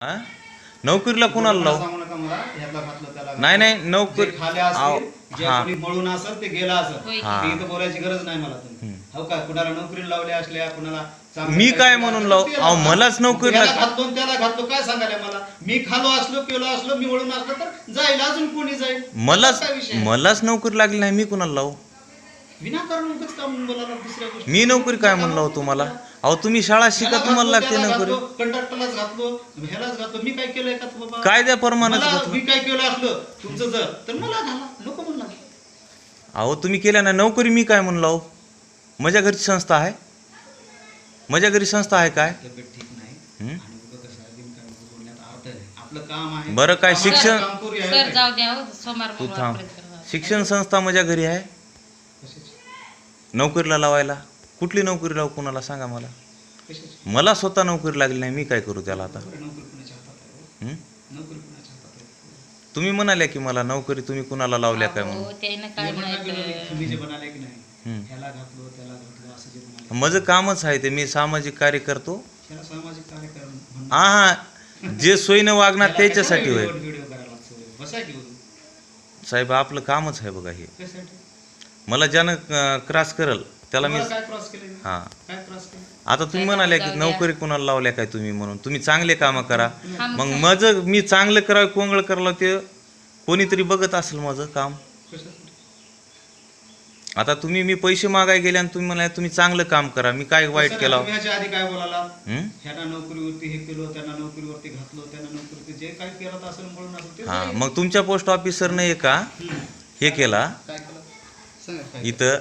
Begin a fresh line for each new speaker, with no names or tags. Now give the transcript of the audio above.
हा नोकरीला कुणाला लावू नाही नाही नोकरी हा.
मळून असेल ते गेला असेल.
होय.
ते इथं बोलायची गरज नाही मला तुम्ही. हो का? कुणाला नोकरी लावल्या असल्या कुणाला
मी काय म्हणून लाव- अहो. मलाच नोकरी
त्याला
लाग-
घातलो आणि त्याला घातलो काय सांगायला मला? मी खालो असलो केलो असलो मी वळून असलो तर जाईल अजून कोणी जाईल?
मलाच? मलाच नोकरी लागली नाही मी कुणाला लावू?
विनाकारण उगाच का म्हणून बोलायला दुसऱ्या गोष्टी.
मी नोकरी काय म्हणलं लावू तुम्हाला? अहो तुम्ही शाळा शिका तुम्हाला लागते नोकरी.
कंडक्टरलाच घातलो ह्यालाच घातलो. मी काय केलंय का तू बाबा? मला- मी काय केलं असलं? तुमचं जर. तर मला नको म्हणला
अहो तुम्ही केल्या ना नोकरी मी काय म्हणून लावू माझ्या घरची संस्था आहे? माझ्या घरी संस्था आहे काय?
तब्येत ठीक नाही.
हं?
आणि उगाच कसं आहे, बिनकामी बोलण्यात अर्थ आहे. आपलं काम आहे.
बरं काय शिक्षण-
काम करू यायला
सर
पाहिजे.
जाऊ द्या हो, सोमवार
तू थांब.
मंगळवारपर्यंत करा.
शिक्षण संस्था माझ्या घरी आहे? नोकरीला लावायला कुठली नोकरी लावू कुणाला सांगा मला? मला स्वतः नोकरी लागली नाही मी काय करू त्याला आता
हो?
तुम्ही म्हणाल्या की मला नोकरी तुम्ही कुणाला लावल्या काय म्हणून
अहो, त्यानं काय
म्हणा की
म्हणायचं
तुम्ही जे म्हणाले की नाही. ह्याला घातलो त्याला घातलो असं जे म्हणाले
माझं कामच आहे ते मी सामाजिक कार्य करतो
ह्याला सामाजिक कार्यक्रम म्हणून-
हा हा जे सोयीनं वागणार त्याच्यासाठी होय
कशाला व्हिडिओ करायला लागतो? बसा की बोलू.
साहेब आपलं कामच आहे बघा हे
कशासाठी?
मला ज्यानं क्रॉस करल त्याला मी
तुम्हाला काय क्रॉस केले
हा.
काय क्रॉस केले
आता तुम्ही म्हणाल्या की. नोकरी कुणाला लावल्या काय तुम्ही म्हणून? तुम्ही चांगले कामं करा.
मग
मग माझं मी चांगलं करावं कोंगळ करावं ते कोणीतरी बघत असेल माझं काम.
कशासाठी
आता तुम्ही मी पैसे मागाय गेले आणि तुम्ही म्हणाले तुम्ही चांगलं काम करा मी काय वाईट केलं
तुम्ही ह्याच्या आधी काय बोलाला?
हं?
ह्यांना नोकरीवरती हे केलं त्यांना नोकरीवरती घातलो त्यांना नोकरीवरती जे काही केलं असेल म्हणून असेल ते
हा
जाईल.
मग तुमच्या पोस्ट ऑफिसरने हे का?
हं.
केला? इथं